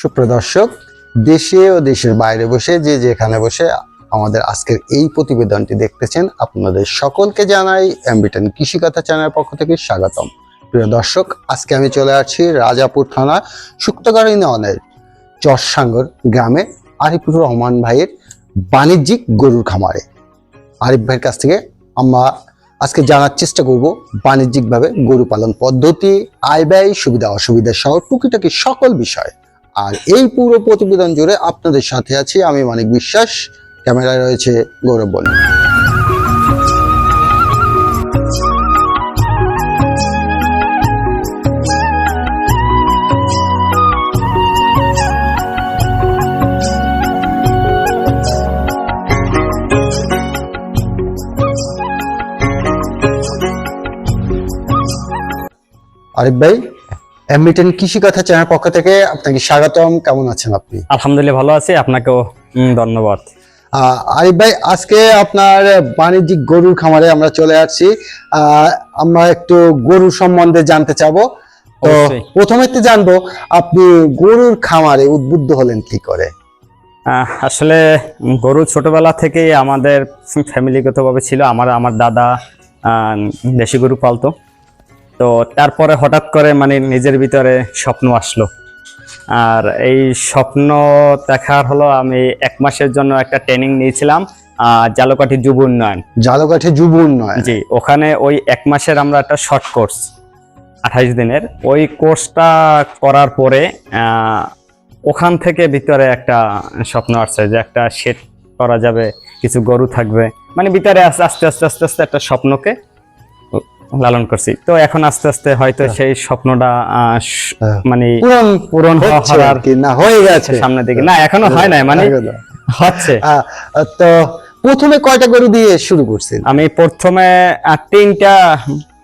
সুপ্রদর্শক দেশে ও দেশের বাইরে বসে, যে যেখানে বসে আমাদের আজকের এই প্রতিবেদনটি দেখতেছেন, আপনাদের সকলকে জানাই অ্যাম্বিটন কৃষিকথা চ্যানেলের পক্ষ থেকে স্বাগতম। প্রিয় দর্শক, আজকে আমি চলে আসছি রাজাপুর থানা সুক্তগড় ইউনিয়নের চরসাঙ্গর গ্রামে আরিফুর রহমান ভাইয়ের বাণিজ্যিক গরুর খামারে। আরিফ ভাইয়ের কাছ থেকে আমরা আজকে জানার চেষ্টা করব বাণিজ্যিকভাবে গরু পালন পদ্ধতি, আয় ব্যয় সুবিধা অসুবিধা সহ টুকিটাকি সকল বিষয়। আর এই পুরো প্রতিবেদন জুড়ে আপনাদের সাথে আছি আমি মানিক বিশ্বাস। ক্যামেরায় রয়েছে গৌরব বণিক আরিফ ভাই এমবিটেন কৃষি কথা চ্যানেল পক্ষ থেকে আপনাকে স্বাগতম। কেমন আছেন আপনি? আলহামদুলিল্লাহ ভালো আছি আপনাকেও ধন্যবাদ। আরিফ ভাই আজকে আপনার বাণিজ্যিক গরুর খামারে আমরা চলে আসছি। আমরা একটু গরু সম্বন্ধে জানতে চাবো। তো প্রথমে তো জানব আপনি গরুর খামারে উদ্বুদ্ধ হলেন কি করে? আসলে গরু ছোটবেলা থেকেই আমাদের ফ্যামিলিগতভাবে ছিল। আমার আমার দাদা দেশি গরু পালতো। তো তারপরে হঠাৎ করে মানে নিজের ভিতরে স্বপ্ন আসলো। আর এই স্বপ্ন দেখার হলো আমি এক মাসের জন্য একটা ট্রেনিং নিয়েছিলাম জালকাঠি যুব উন্নয়ন। জালকাঠে যুব উন্নয়ন। জি ওখানে ওই এক মাসের আমরা একটা শর্ট কোর্স আঠাইশ দিনের। ওই কোর্সটা করার পরে ওখান থেকে ভিতরে একটা স্বপ্ন আসছে যে একটা শেড করা যাবে কিছু গরু থাকবে। মানে ভিতরে আস্তে আস্তে আস্তে আস্তে আস্তে একটা স্বপ্নকে লালন করছি। তো এখন আস্তে আস্তে হয়তো সেই স্বপ্নটা হ্যাঁ। মানে পূরণ পূরণ হচ্ছে হওয়ার আর কি। না হয়ে গেছে। সামনের দিকে। না এখনও হয় নাই মানে হচ্ছে। তো প্রথমে কয়টা গরু দিয়ে শুরু করছেন? আমি প্রথমে তিনটা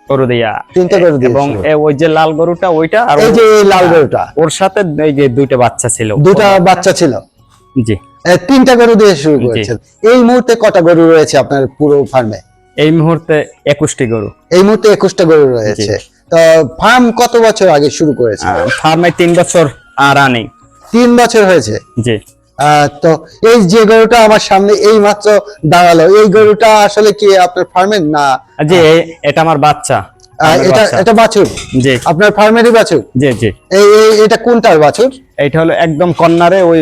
গরু দিয়া। তিনটা গরু দিয়ে এবং। ওই যে লাল গরুটা ওইটা আর এই ওই- যে লাল গরুটা। ওর সাথে এই যে দুইটা বাচ্চা ছিল। দুটা বাচ্চা ছিল? জি। তিনটা গরু দিয়ে শুরু করেছেন। এই মুহূর্তে কটা গরু রয়েছে আপনার পুরো ফার্মে এই মুহূর্তে একুশটি গরু। এই মুহূর্তে একুশটা গরু রয়েছে। তো ফার্ম কত বছর আগে শুরু করেছে? ফার্মে তিন বছর আর আনেই। তিন বছর হয়েছে? জি। তো এই যে গরুটা আমার সামনে এই মাত্র দাঁড়াল এই গরুটা আসলে কি আপনার ফার্মের না? জি এটা আমার বাচ্চা। এটা। এটা বাছুর। জি। আপনার ফার্মেরই বাছুর? জি জি। এই এটা কোনটার বাছুর? এইটা হলো একদম কর্নারে ওই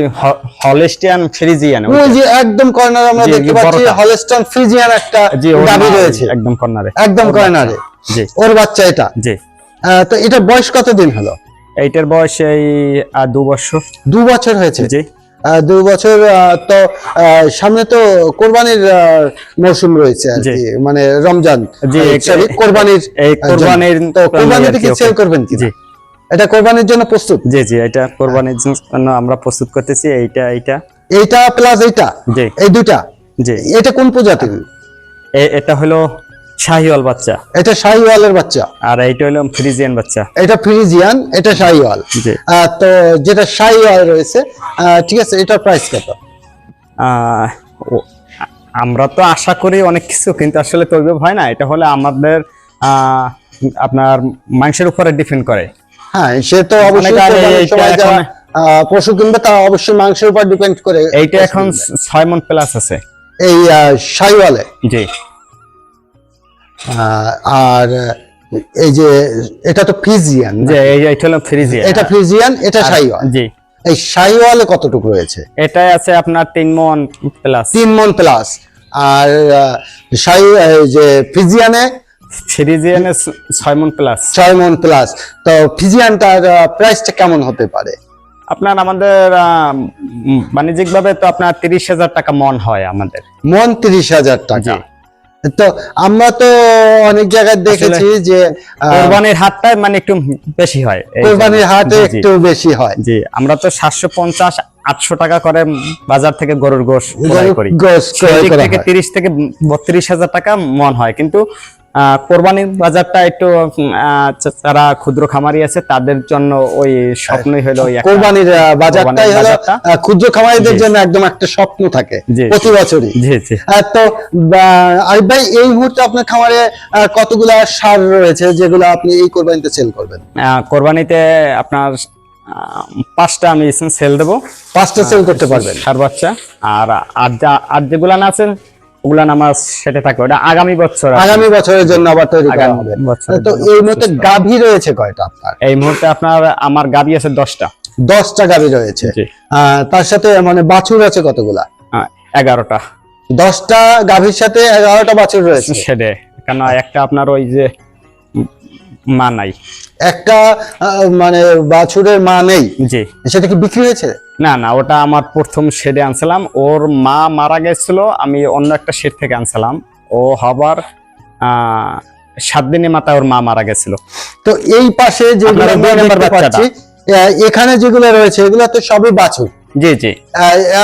হলেস্টিয়ান ফ্রিজিয়ান ওই যে। একদম কর্নার আমরা দেখতে পাচ্ছি বড়টা। হলস্টন ফ্রিজিয়ান একটা মা রয়েছে। একদম কর্নারে। একদম কর্নারে। জি। ওর বাচ্চা এটা? জি। তো এটা বয়স কতদিন হলো? এইটার বয়স এই দু বছর। দু বছর হয়েছে। জি। দু বছর তো সামনে তো কোরবানির মৌসুম রয়েছে আর কি মানে রমজান। কোরবানির। কোরবানির তো কোরবানিতে কি সেল করবেন কি? এটা কোরবানির জন্য প্রস্তুত? জি জি এটা কোরবানির জন্য আমরা প্রস্তুত করতেছি এইটা এইটা। এইটা প্লাস এইটা? এই দুটা জি। এটা কোন প্রজাতির? এটা হলো শাহিওয়াল বাচ্চা। এটা শাহিওয়ালের বাচ্চা। আর এইটা হলো ফ্রিজিয়ান বাচ্চা। এটা ফ্রিজিয়ান এটা শাহিওয়াল। জি। তো যেটা শাহিওয়াল রয়েছে ঠিক আছে এটার প্রাইস কত? আমরা তো আশা করি অনেক কিছু কিন্তু আসলে তৈরি হয় না। এটা হলে আমাদের আহ, আপনার মাংসের উপরে ডিপেন্ড করে। হ্যাঁ সে তো অবশ্যই পশু কিনবে তা অবশ্যই মাংসের উপর ডিপেন্ড করে এইটা এখন কিনবে। ছয় মন প্লাস আছে। এই শাহিওয়ালে? জি। আর এই যে এটা তো ফ্রিজিয়ান যে এই- এইটা হলো ফ্রিজিয়ান। এটা ফ্রিজিয়ান এটা শাহিওয়াল জি। এই শাহিওয়ালে কতটুকু রয়েছে? এটাই আছে আপনার তিন মন প্লাস। তিন মন প্লাস। আর এই যে ফ্রিজিয়ানে? ফ্রিজিয়ানে ছয় মন প্লাস। ছয় মন প্লাস। তো ফিজিয়ানটার প্রাইসটা কেমন হতে পারে? আপনার আমাদের বাণিজ্যিক ভাবে তো আপনার তিরিশ হাজার টাকা মন হয় আমাদের। মন তিরিশ হাজার টাকা। তো আমরা তো অনেক জায়গায় দেখেছি যে কোরবানির হাটটা মানে একটু বেশি হয় কোরবানির হাটে। একটু বেশি হয় জি আমরা তো সাতশো পঞ্চাশ আটশো টাকা করে বাজার থেকে গরুর গোশ ক্রয় করি গোশ ক্রয় থেকে হয়। তিরিশ থেকে বত্রিশ হাজার টাকা মন হয় কিন্তু কোরবানির বাজারটা একটু উম, যারা ক্ষুদ্র খামারি আছে তাদের জন্য ওই স্বপ্নই হলো কোরবানির বাজারটাই হলো ক্ষুদ্র খামারিদের জন্য একদম একটা স্বপ্ন থাকে প্রতি বছরই। জি জি। আহ, তো আরিফ ভাই এই মুহূর্তে আপনার খামারে কতগুলা সার রয়েছে যেগুলো আপনি এই কোরবানিতে সেল করবেন? আহ, কোরবানিতে আপনার পাঁচটা আমি সেল দেবো। পাঁচটা সেল করতে পারবেন। সার বাচ্চা। আর আর যা- আর যেগুলান আছে ওগুলান আমার সেটে থাকবে ওটা আগামী বছর আগামী বছরের জন্য আবার তৈরি করা হবে। তো এই মুহূর্তে গাভী রয়েছে কয়টা আপনার? এই মুহূর্তে আপনার আমার গাভী আছে দশটা। দশটা গাভী রয়েছে। তার সাথে মানে বাছুর আছে কতগুলা? আহ, এগারোটা। দশটা গাভীর সাথে এগারোটা বাছুর রয়েছে। সেটে। কারণ একটা আপনার ওই যে মা নাই। একটা মানে বাছুরের মা নেই? জি। সেটা কি বিক্রি হয়েছে? না না ওটা আমার প্রথম শেডে আনছিলাম। ওর মা মারা গেছিল আমি অন্য একটা শেড থেকে আনছিলাম। ও হবার সাত দিনের মাথায় ওর মা মারা গেছিল। তো এই পাশে আহ, এখানে যেগুলো রয়েছে এগুলো তো সবই বাছুর। জি জি।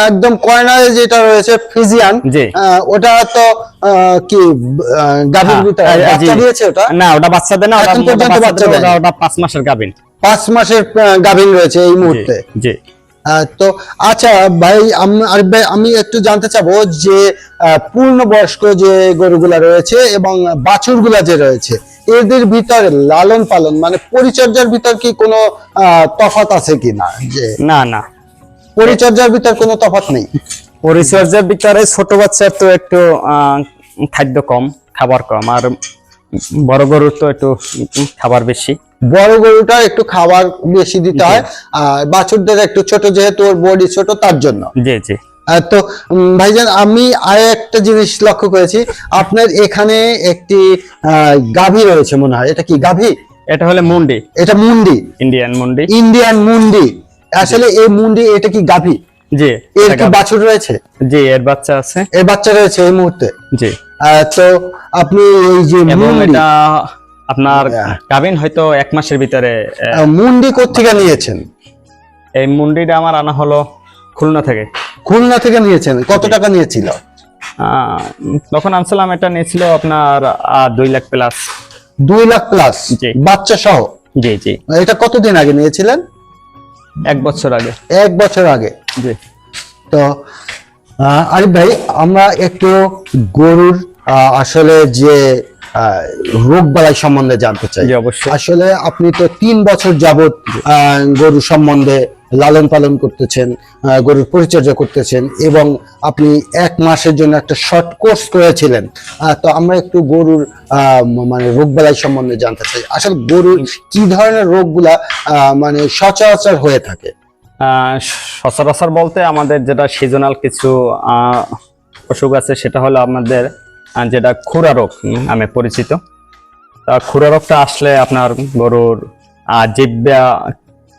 একদম কর্নারে যেটা রয়েছে ফিজিয়ান জি। ওটা তো কি গাভীর হ্যাঁ, ভিতরে বাচ্চা দিয়েছে ওটা? না ওটা বাচ্চা দেয় না ওটা পর্যন্ত বাচ্চা দেয় ওটা পাঁচ মাসের গাবিন পাঁচ মাসের আহ, গাভীর রয়েছে এই মুহূর্তে। জি। তো আচ্ছা ভাই আম- ভাই আমি একটু জানতে চাবো যে আহ, পূর্ণবয়স্ক যে গরুগুলা রয়েছে এবং বাছুরগুলা যে রয়েছে এদের ভিতরে লালন পালন মানে পরিচর্যার ভিতর কি কোনো তফাৎ আছে কিনা? যে না না। পরিচর্যার ভিতর কোনো তফাৎ নেই। পরিচর্যার ভিতরে ছোট বাচ্চার তো একটু খাদ্য কম খাবার কম আর বড় গরুর তো একটু খাবার বেশি। বড় গরুটা একটু খাবার বেশি দিতে হয় আর বাছুরদের একটু ছোট যেহেতু ওর বডি ছোট তার জন্য। জি জি। তো ভাইজান আমি আর একটা জিনিস লক্ষ্য করেছি আপনার এখানে একটি গাভী রয়েছে মনে হয় এটা কি গাভী? এটা হলে মুন্ডি। এটা মুন্ডি। ইন্ডিয়ান মুন্ডি। ইন্ডিয়ান মুন্ডি। আসলে এই মুন্ডি এটা কি গাভী? জি এর কি বাছুর রয়েছে? জি এর বাচ্চা আছে। এর বাচ্চা রয়েছে এই মুহূর্তে? জি। তো আপনি এই যে এটা আপনার. গাভিন হয়তো এক মাসের ভিতরে মুন্ডি কোথেকে নিয়েছেন? এই মুন্ডিটা আমার আনা হলো খুলনা থেকে। খুলনা থেকে নিয়েছেন? কত টাকা নিয়েছিল? তখন আনসালাম এটা নিয়েছিল আপনার দুই লাখ প্লাস দুই লাখ প্লাস। বাচ্চা সহ? জি জি। এটা কতদিন আগে নিয়েছিলেন? এক বছর আগে। এক বছর আগে। জি। তো আরিফ ভাই আমরা একটু গরুর আসলে যে রোগ বালাই সম্বন্ধে জানতে চাই। অবশ্যই। আসলে আপনি তো তিন বছর যাবত গরু সম্বন্ধে লালন পালন করতেছেন গরুর পরিচর্যা করতেছেন এবং আপনি এক মাসের জন্য একটা শর্ট কোর্স করেছিলেন। তো আমরা একটু গরুর মানে রোগ বালাই সম্বন্ধে জানতে চাই। আসলে গরুর কি ধরনের রোগগুলা মানে সচরাচর হয়ে থাকে? সচরাচর বলতে আমাদের যেটা সিজনাল কিছু অসুখ আছে, সেটা হলো আমাদের যেটা খুরা রোগ নামে পরিচিত। তা খুরা রোগটা আসলে আপনার গরুর জিব্বা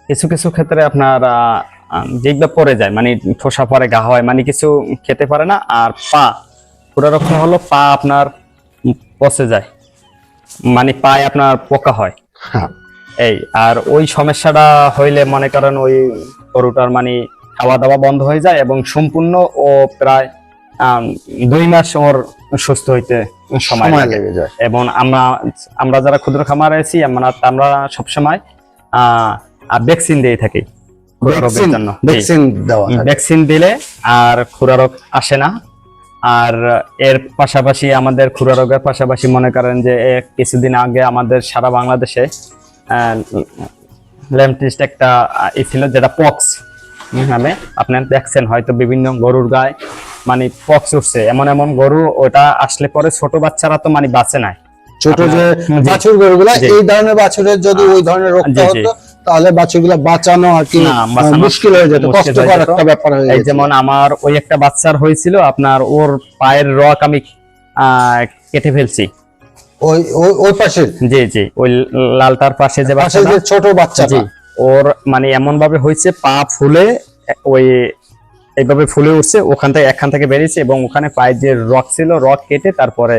কিছু কিছু ক্ষেত্রে আপনার আহ, আহ, জিব্বা পড়ে যায় মানে ঠোসা পরে গা হয় মানে কিছু খেতে পারে না আর পা রোগটা হলো পা আপনার পচে যায় মানে পায়ে আপনার পোকা হয়। হ্যাঁ। এই আর ওই সমস্যাটা হইলে মনে করেন ওই গরুটার মানে খাওয়া দাওয়া বন্ধ হয়ে যায় এবং সম্পূর্ণ ও প্রায় দুই মাস ওর সুস্থ হইতে সময় লেগে। যায়। এবং আমরা আমরা যারা ক্ষুদ্র খামার আছি আমরা আমরা সবসময় ভ্যাকসিন দিয়ে থাকি ভ্যাকসিন জন্য। ভ্যাকসিন দেওয়া থাকে। ভ্যাকসিন দিলে আর খুরা রোগ আসে না। আর এর পাশাপাশি আমাদের খুরা রোগের পাশাপাশি মনে করেন যে কিছুদিন আগে আমাদের সারা বাংলাদেশে ল্যাম্পটিস্ট একটা ই ছিল যেটা পক্স নামে। আপনার দেখছেন হয়তো বিভিন্ন গরুর গায়ে মানে পক্স উঠছে। এমন এমন গরু ওটা আসলে পরে ছোট বাচ্চারা তো মানে বাঁচে নাই। ছোট যে বাছুর গরুগুলা। এই ধরনের বাছুরের যদি ওই ধরনের রোগটা জি। হতো তাহলে বাছুরগুলা বাঁচানো আর কি মুশকিল হয়ে যেত কষ্টকর একটা ব্যাপার হয়ে যেমন আমার ওই একটা বাচ্চার হয়েছিল আপনার ওর পায়ের রক আমি কেটে ফেলছি। ওই ওই- ওই পাশে? জি জি ওই লালটার পাশে যে পাশে বাচ্চাটা। ছোট বাচ্চাটা। জি ওর মানে এমন ভাবে হয়েছে পা ফুলে ওই এইভাবে ফুলে উঠছে ওখান থেকে এখান থেকে বেরিয়েছে এবং ওখানে পায়ের যে রক ছিল রক কেটে তারপরে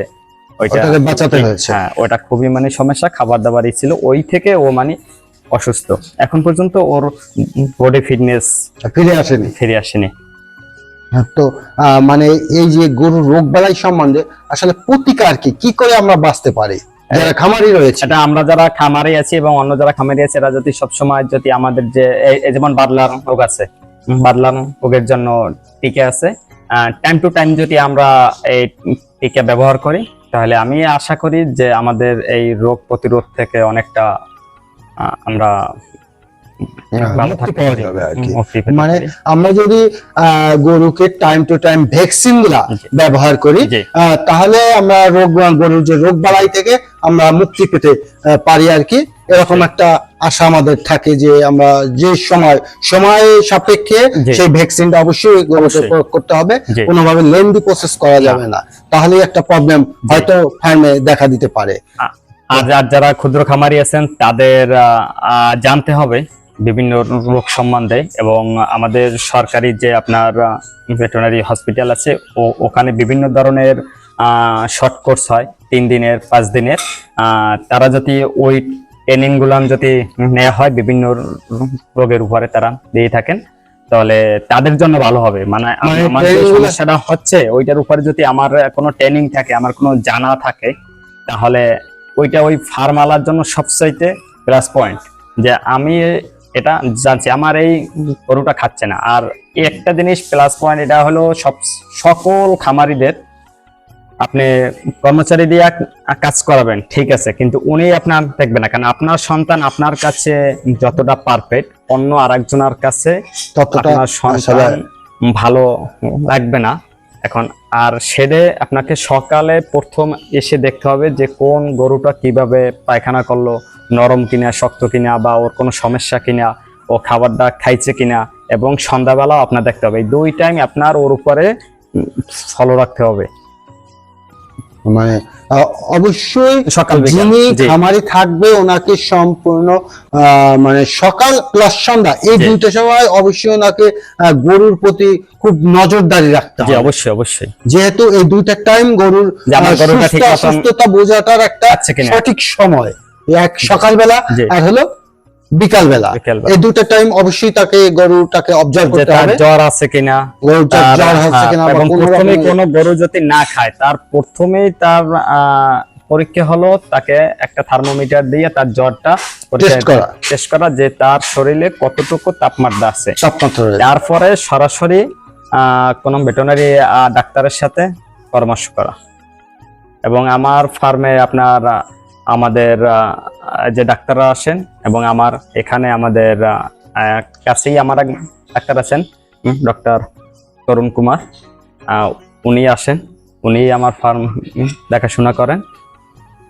ওইটা বাঁচাতে হয়েছে। হ্যাঁ ওটা খুবই মানে সমস্যা খাবার দাবারই ছিল। ওই থেকে ও মানে অসুস্থ। এখন পর্যন্ত ওর বডি ফিটনেস ফিরে আসেনি। ফিরে আসেনি। হ্যাঁ, তো মানে এই যে গরুর রোগ বালাই সম্বন্ধে আসলে প্রতিকার কি? কি করে আমরা বাঁচতে পারি? যারা খামারি রয়েছে। এটা আমরা যারা খামারে আছি এবং অন্য যারা খামারে আছে এরা যদি সবসময় যদি আমাদের যে যেমন বাদলার রোগ আছে বাদলার রোগের জন্য টিকা আছে টাইম টু টাইম যদি আমরা এই টিকা ব্যবহার করি তাহলে আমি আশা করি যে আমাদের এই রোগ প্রতিরোধ থেকে অনেকটা আমরা পেতে মানে। আমরা যদি গরুকে টাইম টু টাইম ভ্যাকসিনগুলা ব্যবহার করি তাহলে আমরা রোগ গরুর যে রোগ বালাই থেকে আমরা মুক্তি পেতে পারি আর কি। এরকম একটা আশা আমাদের থাকে যে আমরা যে সময় সময় সাপেক্ষে। সেই ভ্যাকসিনটা অবশ্যই গরুকে। প্রয়োগ করতে হবে। কোনোভাবে লেন্দি প্রসেস করা যাবে না। তাহলে একটা প্রবলেম হয়তো ফার্মে দেখা দিতে পারে। আর যার যারা ক্ষুদ্র খামারি আছেন তাদের জানতে হবে বিভিন্ন রোগ সম্বন্ধে এবং আমাদের সরকারি যে আপনার ভেটেরিনারি হসপিটাল আছে ও ওখানে বিভিন্ন ধরনের শর্ট কোর্স হয় তিন দিনের পাঁচ দিনের। তারা যদি ওই ট্রেনিংগুলো যদি নেওয়া হয় বিভিন্ন রোগের উপরে তারা দিয়ে থাকেন তাহলে তাদের জন্য ভালো হবে। মানে মানে আমার সমস্যাটা হচ্ছে ওইটার উপরে যদি আমার কোনো ট্রেনিং থাকে আমার কোনো জানা থাকে তাহলে ওইটা ওই ফার্মালার জন্য সবচাইতে প্লাস পয়েন্ট যে আমি এটা জানছি আমার এই গরুটা খাচ্ছে না। আর একটা জিনিস প্লাস পয়েন্ট এটা হলো সব সকল খামারিদের আপনি কর্মচারী দিয়ে কাজ করাবেন ঠিক আছে কিন্তু উনি আপনার দেখবেন না কারণ আপনার সন্তান আপনার কাছে যতটা পারফেক্ট অন্য আরেকজনের কাছে ততটা আপনার সন্তান ভালো লাগবে না। এখন, আর সেদে আপনাকে সকালে প্রথম এসে দেখতে হবে যে কোন গরুটা কীভাবে পায়খানা করল, নরম কিনা, শক্ত কিনা, বা ওর কোনো সমস্যা কিনা, ও খাবারটা খাইছে কিনা, এবং সন্ধ্যাবেলাও আপনার দেখতে হবে। এই দুই টাইম আপনার ওর উপরে ফলো রাখতে হবে। মানে অবশ্যই সকাল যিনি খামারি থাকবে ওনাকে সম্পূর্ণ মানে সকাল প্লাস সন্ধ্যা এই। দুইটা সময় অবশ্যই ওনাকে আহ, গরুর প্রতি খুব নজরদারি রাখতে হবে। অবশ্যই অবশ্যই। যেহেতু এই দুইটা টাইম গরুর যে আমার আহ, গরুটা ঠিক সুস্থ মতন অসুস্থতা বোঝাটার একটা সঠিক সময়। এক সকালবেলা আর হলো বিকালবেলা। এই দুটো টাইম অবশ্যই তাকে গরুটাকে অবজার্ভ করতে হবে। জ্বর আছে কিনা জ্বর হ্যাঁ, কিনা বা এবং কোনো কোনো গরু যদি না খায় তার প্রথমেই তার পরীক্ষা হলো তাকে একটা থার্মোমিটার দিয়ে তার জ্বরটা করা। টেস্ট করা যে তার শরীরে কতটুকু তাপমাত্রা আছে। তারপরে সরাসরি আহ, কোনো ভেটেরিনারি ডাক্তারের সাথে পরামর্শ করা। এবং আমার ফার্মে আপনার আমাদের যে ডাক্তাররা আসেন এবং আমার এখানে আমাদের কাছেই আমার এক ডাক্তার আছেন ডক্টর তরুণ কুমার। উনি আসেন উনি আমার ফার্ম দেখাশোনা করেন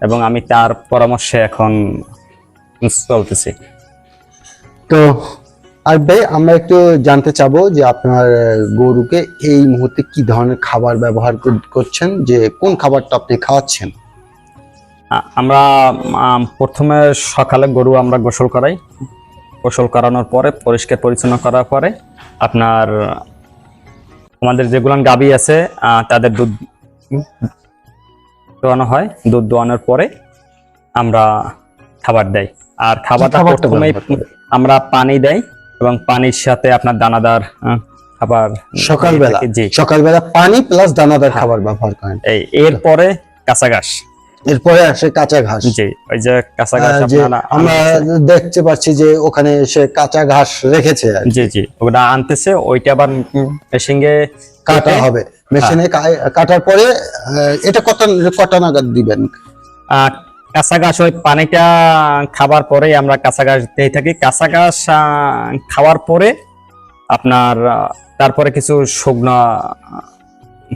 এবং আমি তার পরামর্শে এখন চলতেছি। তো আর ভাই, আমরা একটু জানতে চাবো যে আপনার গরুকে এই মুহূর্তে কি ধরনের খাবার ব্যবহার করছেন? যে কোন খাবারটা আপনি খাওয়াচ্ছেন? আমরা প্রথমে সকালে গরু আমরা গোসল করাই। গোসল করানোর পরে পরিষ্কার পরিচ্ছন্ন করার পরে আপনার আমাদের যেগুলান গাবি আছে তাদের দুধ দোয়ানো হয়। দুধ দোয়ানোর পরে আমরা খাবার দেই। আর খাবারটা প্রথমেই আমরা পানি দেই এবং পানির সাথে আপনার দানাদার খাবার সকালবেলা। জি। সকালবেলা পানি প্লাস দানাদার খাবার ব্যবহার করেন। এই এরপরে কাঁচা ঘাস। এরপরে আসে কাঁচা ঘাস। জি ওই যে কাঁচা ঘাস আমরা দেখতে পাচ্ছি যে ওখানে সে কাঁচা ঘাস রেখেছে জি জি ওটা আনতেছে ওইটা আবার মেশিনে কাটা হবে। মেশিনে কাটার পরে এটা কত কটা নাগাদ দিবেন? কাঁচা ঘাস ওই পানিটা খাবার পরে আমরা কাঁচা ঘাস দিয়ে থাকি। কাঁচা ঘাস খাওয়ার পরে আপনার তারপরে কিছু শুকনো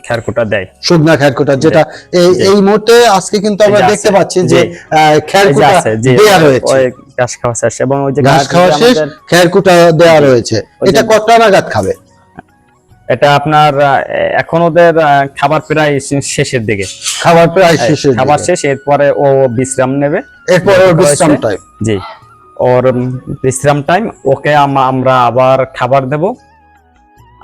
খেরকুটা দেয়। শুকনা খেরকুটা যেটা এই এই মুহূর্তে আজকে কিন্তু আমরা দেখতে পাচ্ছি যে জি, দেয়া রয়েছে। ঘাস খাওয়া শেষ এবং ওই যে ঘাস খাওয়া শেষ খেরকুটা দেওয়া রয়েছে। এটা কটা নাগাদ খাবে? এটা আপনার এখন ওদের খাবার প্রায় শেষের দিকে। খাবার প্রায় শেষের খাবার। শেষ এরপরে ও বিশ্রাম নেবে। এরপরে ওর বিশ্রাম টাইম জি ওর বিশ্রাম টাইম ওকে আমরা আবার খাবার দেব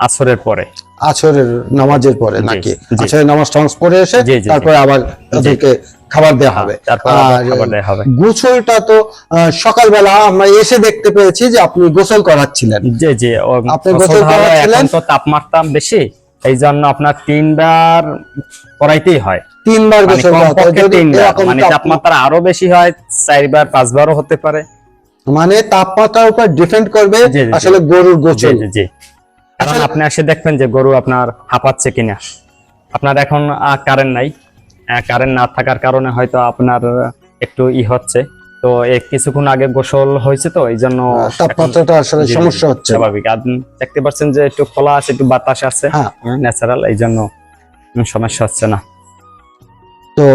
আসরের পরে। আছরের নামাজের পরে নাকি। আছরের নামাজ টামাজ পরে এসে। তারপরে আবার ওদেরকে খাবার দেওয়া হবে। আর গোসলটা তো সকালবেলা আমরা এসে দেখতে পেয়েছি যে আপনি গোসল করাচ্ছিলেন। জি জি আপনি গোসল করাচ্ছিলেন? তো তাপমাত্রা বেশি এই জন্য আপনার তিনবার করাইতেই হয়। তিনবার মানে গোসল মানে তাপমাত্রা আরও বেশি হয় চারবার পাঁচবারও হতে পারে। মানে তাপমাত্রার উপর ডিপেন্ড করবে। আসলে গরুর গোসল। জি জি। কারণ আপনি এসে দেখবেন যে গরু আপনার হাঁপাচ্ছে কিনা। আপনার এখন কারেন্ট নাই। কারেন্ট না থাকার কারণে হয়তো আপনার একটু ই হচ্ছে। তো কিছুক্ষণ আগে গোসল হয়েছে তো এই জন্য তাপমাত্রাটা আসলে সমস্যা হচ্ছে। স্বাভাবিক। আর দেখতে পাচ্ছেন যে একটু খোলা আছে একটু বাতাস আছে। হ্যাঁ। ন্যাচারাল এই জন্য সমস্যা হচ্ছে না। তো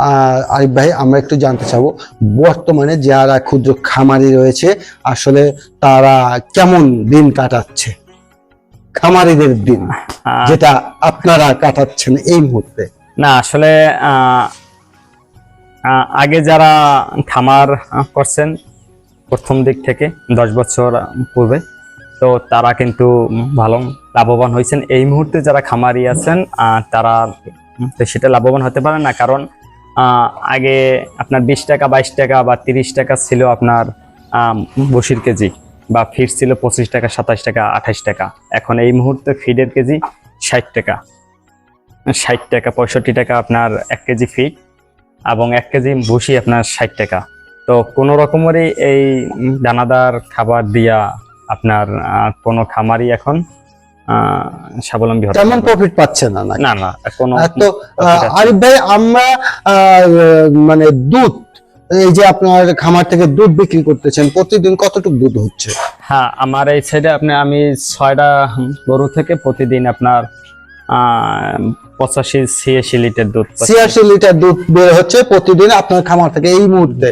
আহ, আরিফ ভাই আমরা একটু জানতে চাবো বর্তমানে যারা ক্ষুদ্র খামারি রয়েছে আসলে তারা কেমন দিন কাটাচ্ছে? খামারিদের দিন আহ, যেটা আপনারা কাটাচ্ছেন এই মুহূর্তে। না আসলে আগে যারা খামার করছেন প্রথম দিক থেকে দশ বছর পূর্বে তো তারা কিন্তু ভালো লাভবান হয়েছেন। এই মুহূর্তে যারা খামারি আছেন তারা সেটা লাভবান হতে পারে না কারণ আগে আপনার বিশ টাকা বাইশ টাকা বা তিরিশ টাকা ছিল আপনার বসির কেজি। বা ফিড ছিল পঁচিশ টাকা সাতাশ টাকা আঠাশ টাকা। এখন এই মুহূর্তে ফিডের কেজি ষাট টাকা। ষাট টাকা পঁয়ষট্টি টাকা আপনার এক কেজি ফিড এবং এক কেজি ভুসি আপনার ষাট টাকা। তো কোনো রকমেরই এই দানাদার খাবার দিয়া আপনার কোনো খামারই এখন স্বাবলম্বী তেমন না। প্রফিট পাচ্ছে না না না কোনো তো আরিফ ভাই আমরা মানে দুধ এই যে আপনার খামার থেকে দুধ বিক্রি করতেছেন প্রতিদিন কতটুকু দুধ হচ্ছে? হ্যাঁ আমার এই সাইডে আপনি আমি ছয়টা গরু থেকে প্রতিদিন আপনার পঁচাশি ছিয়াশি লিটার দুধ ছিয়াশি লিটার দুধ বের হচ্ছে প্রতিদিন আপনার খামার থেকে এই মুহূর্তে।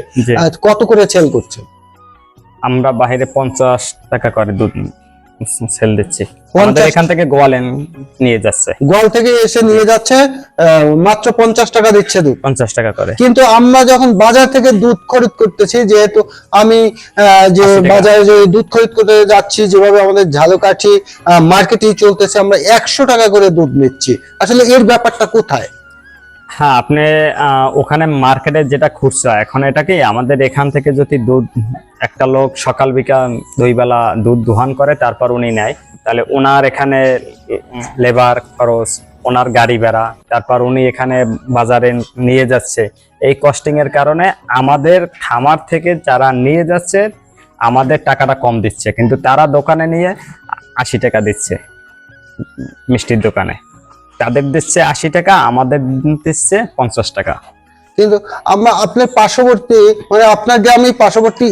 কত করে সেল করছে আমরা বাইরে পঞ্চাশ টাকা করে দুধ সেল দিচ্ছি। আমাদের 50 এখান থেকে গোয়ালেন নিয়ে যাচ্ছে। গোয়াল থেকে এসে নিয়ে যাচ্ছে মাত্র পঞ্চাশ টাকা দিচ্ছে দুধ। পঞ্চাশ টাকা করে। কিন্তু আমরা যখন বাজার থেকে দুধ খরিদ করতেছি যেহেতু আমি আহ, যে বাজারে যে দুধ খরিদ করতে যাচ্ছি যেভাবে আমাদের ঝালকাঠি মার্কেটিং চলতেছে আমরা একশো টাকা করে দুধ নিচ্ছি। আসলে এর ব্যাপারটা কোথায়? হ্যাঁ আপনি ওখানে মার্কেটে যেটা খুচরা, এখন এটা কি আমাদের এখান থেকে যদি দুধ, একটা লোক সকাল বিকাল দুই বেলা দুধ দোহান করে, তারপর উনি নেয়, তাহলে ওনার এখানে লেবার খরচ, ওনার গাড়ি ভাড়া, তারপর উনি এখানে বাজারে নিয়ে যাচ্ছে। এই কস্টিং এর কারণে আমাদের খামার থেকে যারা নিয়ে যাচ্ছে, আমাদের টাকাটা কম দিচ্ছে, কিন্তু তারা দোকানে নিয়ে আশি টাকা দিচ্ছে মিষ্টির দোকানে। তাদের দিচ্ছে আশি টাকা আমাদের দিচ্ছে পঞ্চাশ টাকা। কিন্তু আমরা আপনার পার্শ্ববর্তী মানে আপনার গ্রামে পার্শ্ববর্তী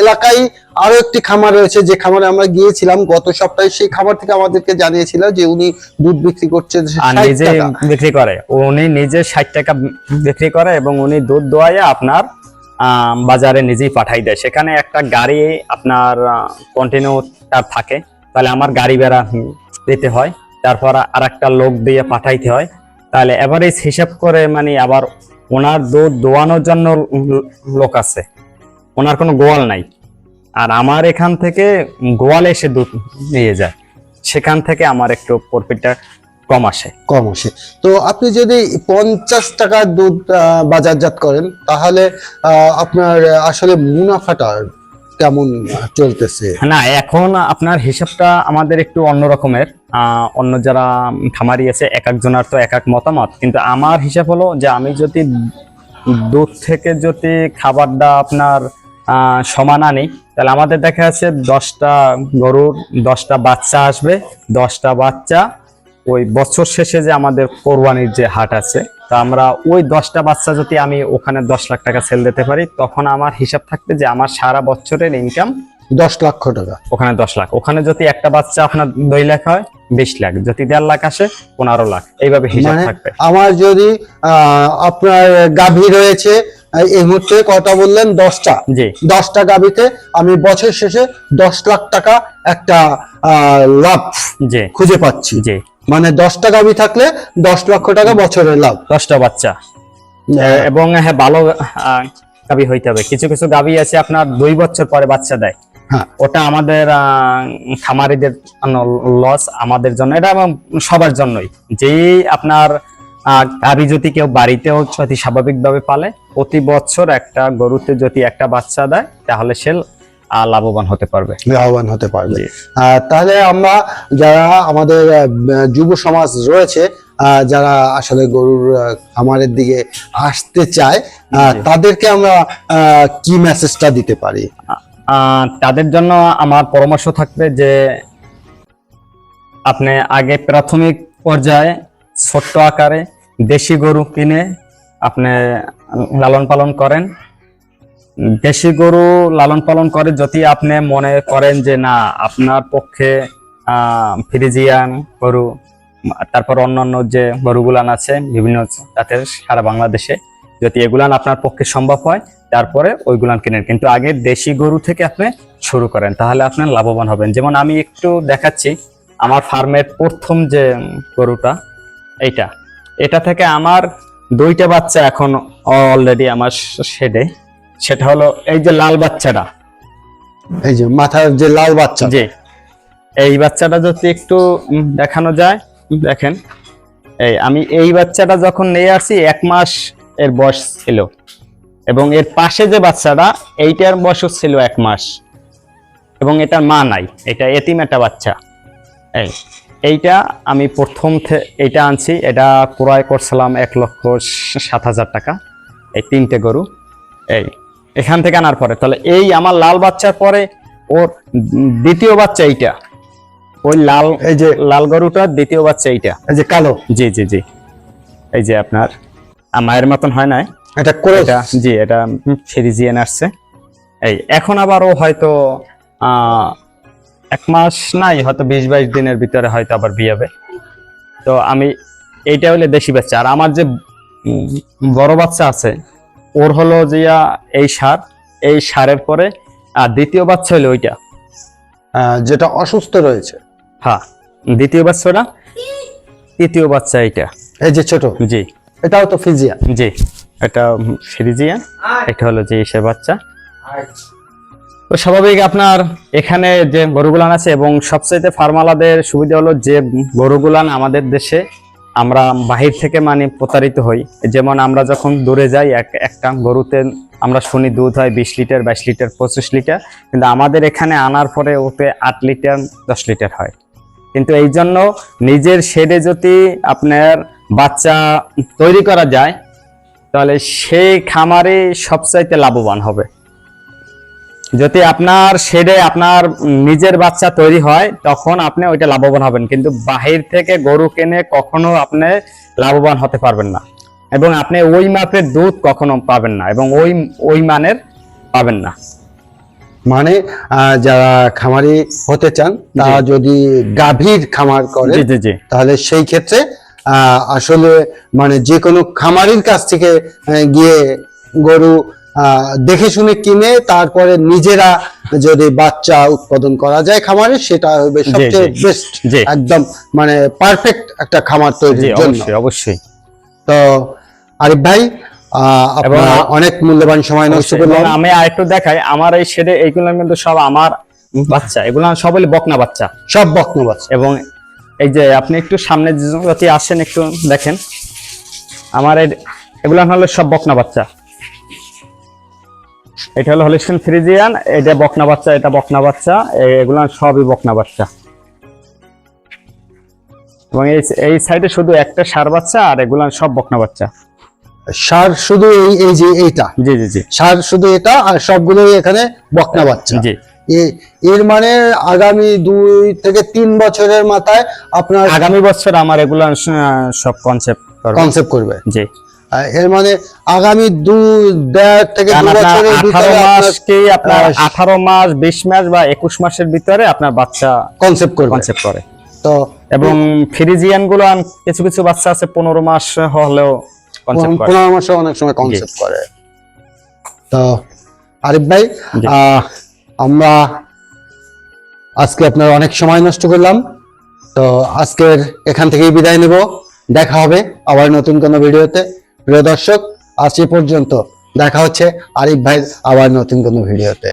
এলাকায় আরও একটি খামার রয়েছে যে খামারে আমরা গিয়েছিলাম গত সপ্তাহে সেই খামার থেকে আমাদেরকে জানিয়েছিল যে উনি দুধ বিক্রি করছেন নিজে। বিক্রি করে উনি নিজে ষাট টাকা বিক্রি করে এবং উনি দুধ দোয়াইয়া আপনার আহ, বাজারে নিজেই পাঠাই দেয়। সেখানে একটা গাড়ি আপনার কন্টিনিউ তার থাকে তাহলে আমার গাড়ি ভাড়া দিতে হয়। তারপর আর একটা লোক দিয়ে পাঠাইতে হয়। তাহলে এভারেজ হিসাব করে মানে আবার ওনার দুধ দোয়ানোর জন্য লোক আছে। ওনার কোনো গোয়াল নাই। আর আমার এখান থেকে গোয়ালে এসে দুধ নিয়ে যায়। সেখান থেকে আমার একটু প্রফিটটা কম আসে। কম আসে। তো আপনি যদি পঞ্চাশ টাকার দুধ বাজারজাত করেন তাহলে আপনার আসলে মুনাফাটা কেমন চলতেছে? না এখন আপনার হিসাবটা আমাদের একটু অন্য রকমের। অন্য যারা খামারি আছে এক একজনের তো এক এক মতামত। কিন্তু আমার হিসাব হলো যে আমি যদি দুধ থেকে যদি খাবারটা আপনার সমান আনি তাহলে আমাদের দেখা যাচ্ছে দশটা গরুর দশটা বাচ্চা আসবে। দশটা বাচ্চা ওই বছর শেষে যে আমাদের কোরবানির যে হাট আছে তা আমরা ওই দশটা বাচ্চা যদি আমি ওখানে দশ লাখ টাকা সেল দিতে পারি তখন আমার হিসাব থাকবে যে আমার সারা বছরের ইনকাম দশ লক্ষ টাকা। ওখানে দশ লাখ। ওখানে যদি একটা বাচ্চা আপনার দুই লাখ হয় বিশ লাখ। যদি দেড় লাখ আসে পনেরো লাখ। এইভাবে হিসাব মানে থাকবে। আমার যদি আপনার গাভী রয়েছে এই মুহূর্তে কথা বললেন দশটা। জি। দশটা গাভীতে আমি বছর শেষে দশ লাখ টাকা একটা লাভ জি। খুঁজে পাচ্ছি। জি। মানে দশটা গাভী থাকলে দশ লক্ষ টাকা বছরের লাভ। দশটা বাচ্চা। এবং হ্যাঁ ভালো গাভী হইতে হবে। কিছু কিছু গাভী আছে আপনার দুই বছর পরে বাচ্চা দেয়। হ্যাঁ। ওটা আমাদের খামারিদের লস আমাদের জন্য এটা এবং সবার জন্যই। যেই আপনার গাভী যদি কেউ বাড়িতেও যদি স্বাভাবিকভাবে পালে প্রতি বছর একটা গরুতে যদি একটা বাচ্চা দেয় তাহলে সে লাভবান হতে পারবে। লাভবান হতে পারবে। তাহলে আমরা যারা আমাদের যুব সমাজ রয়েছে যারা আসলে গরুর খামারের দিকে আসতে চায় তাদেরকে আমরা কি মেসেজটা দিতে পারি? তাদের জন্য আমার পরামর্শ থাকবে যে আপনি আগে প্রাথমিক পর্যায়ে ছোট্ট আকারে দেশি গরু কিনে আপনি লালন পালন করেন। দেশি গরু লালন পালন করে যদি আপনি মনে করেন যে না, আপনার পক্ষে ফ্রিজিয়ান গরু, তারপর অন্যান্য যে গরুগুলান আছে, বিভিন্ন জাতের সারা বাংলাদেশে যদি এগুলান আপনার পক্ষে সম্ভব হয় তারপরে ওইগুলান কিনেন। কিন্তু আগে দেশি গরু থেকে আপনি শুরু করেন তাহলে আপনার লাভবান হবেন। যেমন আমি একটু দেখাচ্ছি আমার ফার্মের প্রথম যে গরুটা এইটা। এটা থেকে আমার দুইটা বাচ্চা এখন অলরেডি আমার শেডে সেটা হলো এই যে লাল বাচ্চাটা। এই যে মাথার যে লাল বাচ্চা। জি। এই বাচ্চাটা যদি একটু দেখানো যায় দেখেন। এই আমি এই বাচ্চাটা যখন নিয়ে আসছি এক মাস এর বয়স ছিল। এবং এর পাশে যে বাচ্চাটা এইটার বয়স ছিল এক মাস। এবং এটার মা নাই এটা এতিম একটা বাচ্চা। এই এইটা আমি প্রথম এইটা আনছি এটা ক্রয় করছিলাম এক লক্ষ সাত হাজার টাকা এই তিনটে গরু। এই এখান থেকে আনার পরে তাহলে এই আমার লাল বাচ্চার পরে ওর দ্বিতীয় বাচ্চা এইটা। ওই লাল এই যে লাল গরুটার দ্বিতীয় বাচ্চা এইটা। এই যে কালো। জি জি জি। এই যে আপনার মায়ের মতন হয় নাই। এটা করে জি এটা ফ্রিজিয়ান আসছে। এই এখন আবারও হয়তো এক মাস নাই হয়তো বিশ বাইশ দিনের ভিতরে হয়তো আবার বিয়ে হবে। তো আমি এইটা হলে দেশি বাচ্চা। আর আমার যে বড় বাচ্চা আছে ওর হলো যে এই সার। এই সারের পরে আর দ্বিতীয় বাচ্চা হলো ওইটা। যেটা অসুস্থ রয়েছে। হ্যাঁ দ্বিতীয় বাচ্চাটা তৃতীয় বাচ্চা এইটা। এই যে ছোট। জি। এটাও তো ফিজিয়া জি, এটা ফ্রিজিয়ান এটা হলো যে সে বাচ্চা। তো স্বাভাবিক আপনার এখানে যে গরুগুলান আছে এবং সবচাইতে ফার্মালাদের সুবিধা হলো যে গরুগুলান আমাদের দেশে আমরা বাহির থেকে মানে প্রতারিত হই। যেমন আমরা যখন দূরে যাই, এক, একটা গরুতে আমরা শুনি দুধ হয় বিশ লিটার, বাইশ লিটার, পঁচিশ লিটার, কিন্তু আমাদের এখানে আনার পরে ওতে আট লিটার, দশ লিটার হয়। কিন্তু এই জন্য নিজের শেডে যদি আপনার বাচ্চা তৈরি করা যায় তাহলে সেই খামারে সবচাইতে লাভবান হবে। যদি আপনার শেডে আপনার নিজের বাচ্চা তৈরি হয় তখন আপনি ওইটা লাভবান হবেন। কিন্তু বাহির থেকে গরু কিনে কখনো আপনি লাভবান হতে পারবেন না। এবং আপনি ওই মাপের দুধ কখনো পাবেন না এবং ওই ওই মানের পাবেন না। মানে যারা খামারি হতে চান তারা যদি গাভীর খামার করে তাহলে সেই ক্ষেত্রে আসলে মানে যে কোনো খামারির কাছ থেকে গিয়ে গরু দেখে শুনে কিনে তারপরে নিজেরা যদি বাচ্চা উৎপাদন করা যায় খামারে সেটা হবে সবচেয়ে বেস্ট একদম মানে পারফেক্ট একটা খামার তৈরির জন্য। অবশ্যই তো আরিফ ভাই আপনার অনেক মূল্যবান সময় নষ্ট করলাম। আমি আরেকটু দেখাই আমার এই শেডে এইগুলো কিন্তু সব আমার বাচ্চা এগুলো সব বকনা বাচ্চা। সব বকনব বাচ্চা। এবং এই যে আপনি একটু সামনে যদি আসেন একটু দেখেন। আমার এগুলো হলো সব বকনা বাচ্চা। এটা হলো হলিস্টিন ফ্রিজিয়ান এটা বকনা বাচ্চা এটা বকনা বাচ্চা এগুলো সবই বকনা বাচ্চা। এবং এই এই সাইডে শুধু একটা সার বাচ্চা আর এগুলো সব বকনা বাচ্চা। সার শুধু এই এই যে এইটা? জি জি জি। সার শুধু এটা আর সবগুলোই এখানে বকনা বাচ্চা। জি। এর মানে আগামী দুই থেকে তিন বছরের মাথায় আপনার আগামী বছর আমার এগুলো সব কনসেপ্ট কনসেপ্ট করবে। জি। এর মানে আগামী দু দেড় থেকে আঠারো মাসকেই আপনার আঠারো মাস বিশ মাস বা একুশ মাসের ভিতরে আপনার বাচ্চা কনসেপ্ট করবে। কনসেপ্ট করে। তো এবং ফ্রিজিয়ানগুলো কিছু কিছু বাচ্চা আছে পনেরো মাস হলেও পনেরো মাসে অনেক সময় কনসেপ্ট করে। তো আরিফ ভাই আহ, আমরা আজকে আপনার অনেক সময় নষ্ট করলাম। তো আজকের এখান থেকেই বিদায় নেব। দেখা হবে আবার নতুন কোনো ভিডিওতে। প্রিয় দর্শক, আজ পর্যন্ত। দেখা হচ্ছে আরিফ ভাই আবার নতুন কোনো ভিডিওতে।